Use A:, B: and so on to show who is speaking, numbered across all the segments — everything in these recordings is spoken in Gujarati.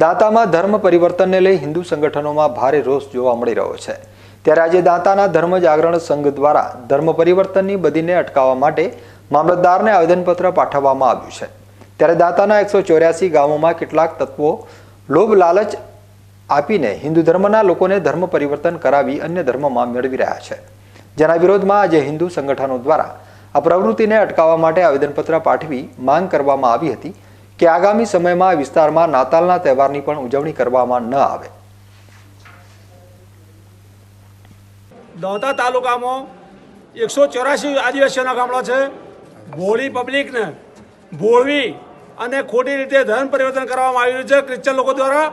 A: દાંતામાં ધર્મ પરિવર્તનને લઈ હિન્દુ સંગઠનોમાં ભારે રોષ જોવા મળી રહ્યો છે. ત્યારે આજે દાંતાના ધર્મ જાગરણ સંઘ દ્વારા ધર્મ પરિવર્તનની બદીને અટકાવવા માટે મામલતદારને આવેદનપત્ર પાઠવવામાં આવ્યું છે. ત્યારે દાંતાના એકસો ચોર્યાસી ગામોમાં કેટલાક તત્વો લોભ લાલચ આપીને હિન્દુ ધર્મના લોકોને ધર્મ પરિવર્તન કરાવી અન્ય ધર્મમાં મેળવી રહ્યા છે. જેના વિરોધમાં આજે હિન્દુ સંગઠનો દ્વારા આ પ્રવૃત્તિને અટકાવવા માટે આવેદનપત્ર પાઠવી માંગ કરવામાં આવી હતી. કે આગામી સમયમાં વિસ્તારમાં નાતાલના તહેવારની પણ ઉજવણી કરવામાં ન આવે.
B: દોતા તાલુકામાં એકસો ચોરાસી આદિવાસીઓના ગામડા છે. ભોળી પબ્લિકને ભોળવી અને ખોટી રીતે ધન પરિવર્તન કરવામાં આવી રહ્યું છે. ક્રિશ્ચન લોકો દ્વારા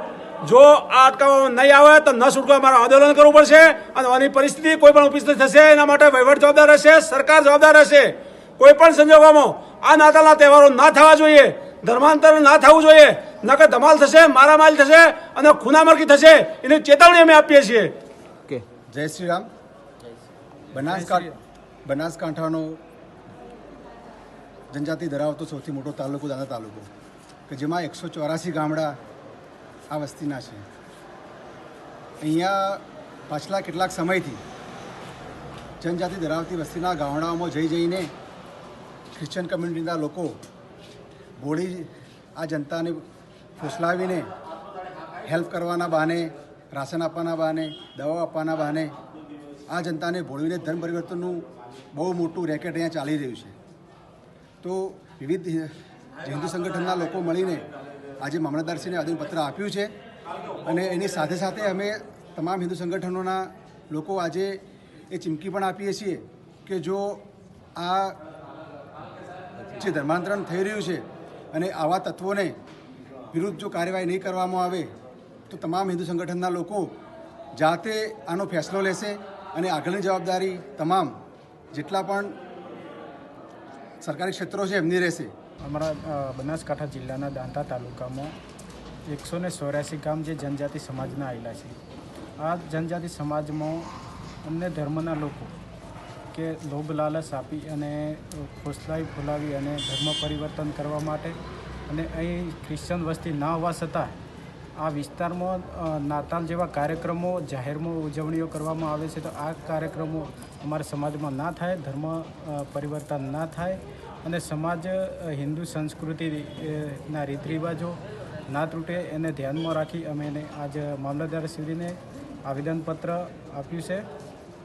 B: જો આ અટકાવવામાં નહીં આવે તો ન છૂટકો અમારે આંદોલન કરવું પડશે અને આની પરિસ્થિતિ કોઈ પણ ઉપસ્થિત થશે. એના માટે વહીવટ જવાબદાર રહેશે, સરકાર જવાબદાર રહેશે. કોઈ પણ સંજોગોમાં આ નાતાલના તહેવારો ના થવા જોઈએ. ધર્માંતર ના થવું જોઈએ. ન કે ધમાલ થશે મારામાલ થશે અને ખૂનામરકી થશે. એની ચેતવણી અમે આપીએ છીએ.
C: ઓકે જય શ્રી રામ. બનાસકાંઠા બનાસકાંઠાનો જનજાતિ ધરાવતો સૌથી મોટો તાલુકો દાદા તાલુકો. કે જેમાં એકસો ચોરાસી ગામડા આ વસ્તીના છે. અહીંયા પાછલા કેટલાક સમયથી જનજાતિ ધરાવતી વસ્તીના ગામડાઓમાં જઈ જઈને ક્રિશ્ચન કમ્યુનિટીના લોકો બોડી આ જનતાને ફોસલાવીને હેલ્પ કરવાના બહાને, રાશન આપવાના બહાને, દવાઓ આપવાના બહાને, આ જનતાને ભોળવીને ધર્મ પરિવર્તનનું બહુ મોટું રેકેટ અહીંયા ચાલી રહ્યું છે. તો વિવિધ હિન્દુ સંગઠનના લોકો મળીને આજે મામલતદારશ્રીને આવેદનપત્ર આપ્યું છે અને એની સાથે સાથે અમે તમામ હિન્દુ સંગઠનોના લોકો આજે એ ચીમકી પણ આપીએ છીએ કે જો આ જે ધર્માંતરણ થઈ રહ્યું છે અને આવા તત્વોને વિરુદ્ધ જો કાર્યવાહી નહીં કરવામાં આવે, તો તમામ હિન્દુ સંગઠનના લોકો જાતે આનો ફેસલો લેશે અને આગળની જવાબદારી તમામ જેટલા પણ સરકારી ક્ષેત્રો છે એમની રહેશે.
D: અમારા બનાસકાંઠા જિલ્લાના દાંતા તાલુકામાં એકસો ને ચોર્યાસી ગામ જે જનજાતિ સમાજના આવેલા છે. આ જનજાતિ સમાજમાં અન્ય ધર્મના લોકો કે લોભ, લાલચ આપી અને ફોસલાવી ફોલાવી અને ધર્મ પરિવર્તન કરવા માટે અને અહીં ક્રિશ્ચન વસ્તી ના હોવા છતાં આ વિસ્તારમાં નાતાલ જેવા કાર્યક્રમો, જાહેરમાં ઉજવણીઓ કરવામાં આવે છે, તો આ કાર્યક્રમો અમારા સમાજમાં ના થાય, ધર્મ પરિવર્તન ના થાય અને સમાજ હિન્દુ સંસ્કૃતિના રીત રિવાજો ના તૂટે એને ધ્યાનમાં રાખી અમે એને આજ મામલતદારશ્રીને આવેદનપત્ર આપ્યું છે.